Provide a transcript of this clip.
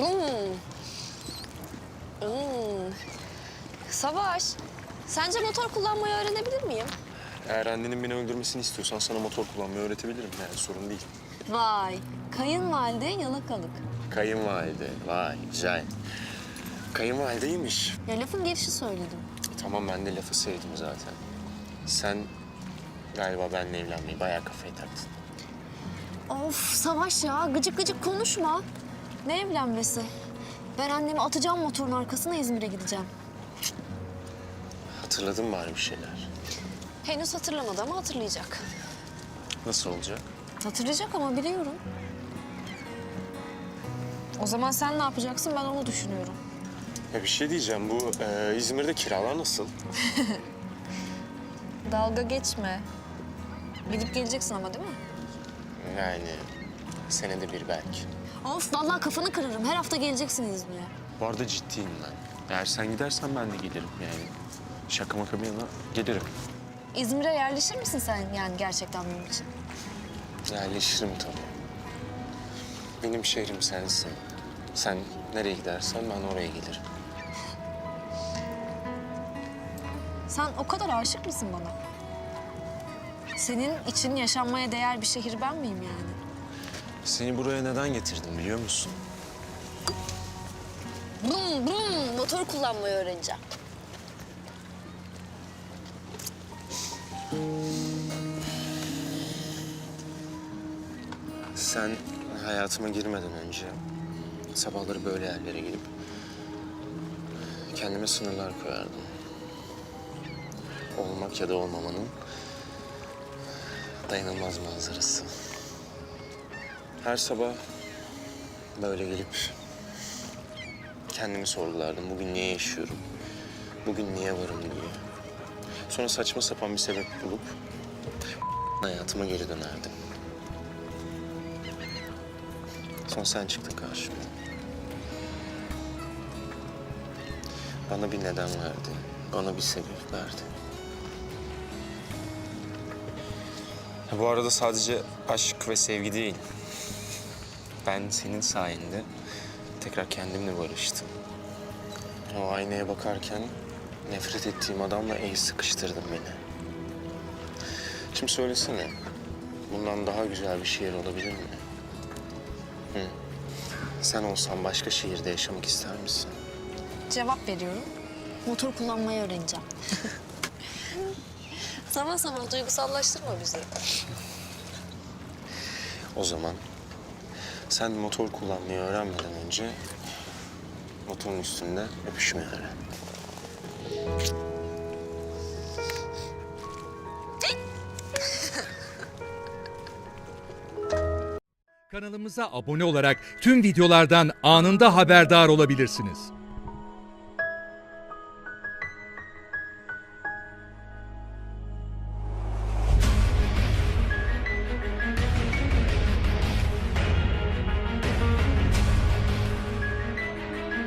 Hmm. Hmm. Savaş, sence motor kullanmayı öğrenebilir miyim? Eğer annenin beni öldürmesini istiyorsan sana motor kullanmayı öğretebilirim. Yani sorun değil. Vay, kayınvalide yalakalık. Kayınvalide. Vay güzel. Kayınvalideymiş. Ya lafın gelişi söyledim. Tamam ben de lafı sevdim zaten. Sen galiba benimle evlenmeyi bayağı kafaya taktın. Of Savaş ya, gıcık gıcık konuşma. Ne evlenmesi? Ben annemi atacağım motorun arkasına İzmir'e gideceğim. Hatırladın mı bari bir şeyler? Henüz hatırlamadı ama hatırlayacak. Nasıl olacak? Hatırlayacak ama biliyorum. O zaman sen ne yapacaksın ben onu düşünüyorum. Ya bir şey diyeceğim. Bu e, İzmir'de kiralar nasıl? Dalga geçme. Gidip geleceksin ama değil mi? Yani senede bir belki. Of vallahi kafanı kırarım. Her hafta geleceksin İzmir'e. Bu arada ciddiyim ben. Eğer sen gidersen ben de gelirim yani. Şaka maka bir yana gelirim. İzmir'e yerleşir misin sen yani gerçekten benim için? Yerleşirim tabii. Benim şehrim sensin. Sen nereye gidersen ben oraya gelirim. Sen o kadar aşık mısın bana? Senin için yaşanmaya değer bir şehir ben miyim yani? Seni buraya neden getirdim biliyor musun? Brum brum motor kullanmayı öğreneceğim. Sen hayatıma girmeden önce sabahları böyle yerlere gelip kendime sınırlar koyardım. Olmak ya da olmamanın dayanılmaz manzarası. Her sabah böyle gelip kendimi sorgulardım. Bugün niye yaşıyorum? Bugün niye varım diye. Sonra saçma sapan bir sebep bulup hayatıma geri dönerdim. Son sen çıktın karşıma. Bana bir neden verdi. Bana bir sebep verdi. Bu arada sadece aşk ve sevgi değil. Ben senin sayende tekrar kendimle barıştım. O aynaya bakarken nefret ettiğim adamla el sıkıştırdın beni. Şimdi söylesene, bundan daha güzel bir şehir olabilir mi? Sen olsan başka şehirde yaşamak ister misin? Cevap veriyorum. Motor kullanmayı öğreneceğim. sabah sabah duygusallaştırma bizi. O zaman sen motor kullanmayı öğrenmeden önce motorun üstünde öpüşmeyi öğren. Kanalımıza abone olarak tüm videolardan anında haberdar olabilirsiniz.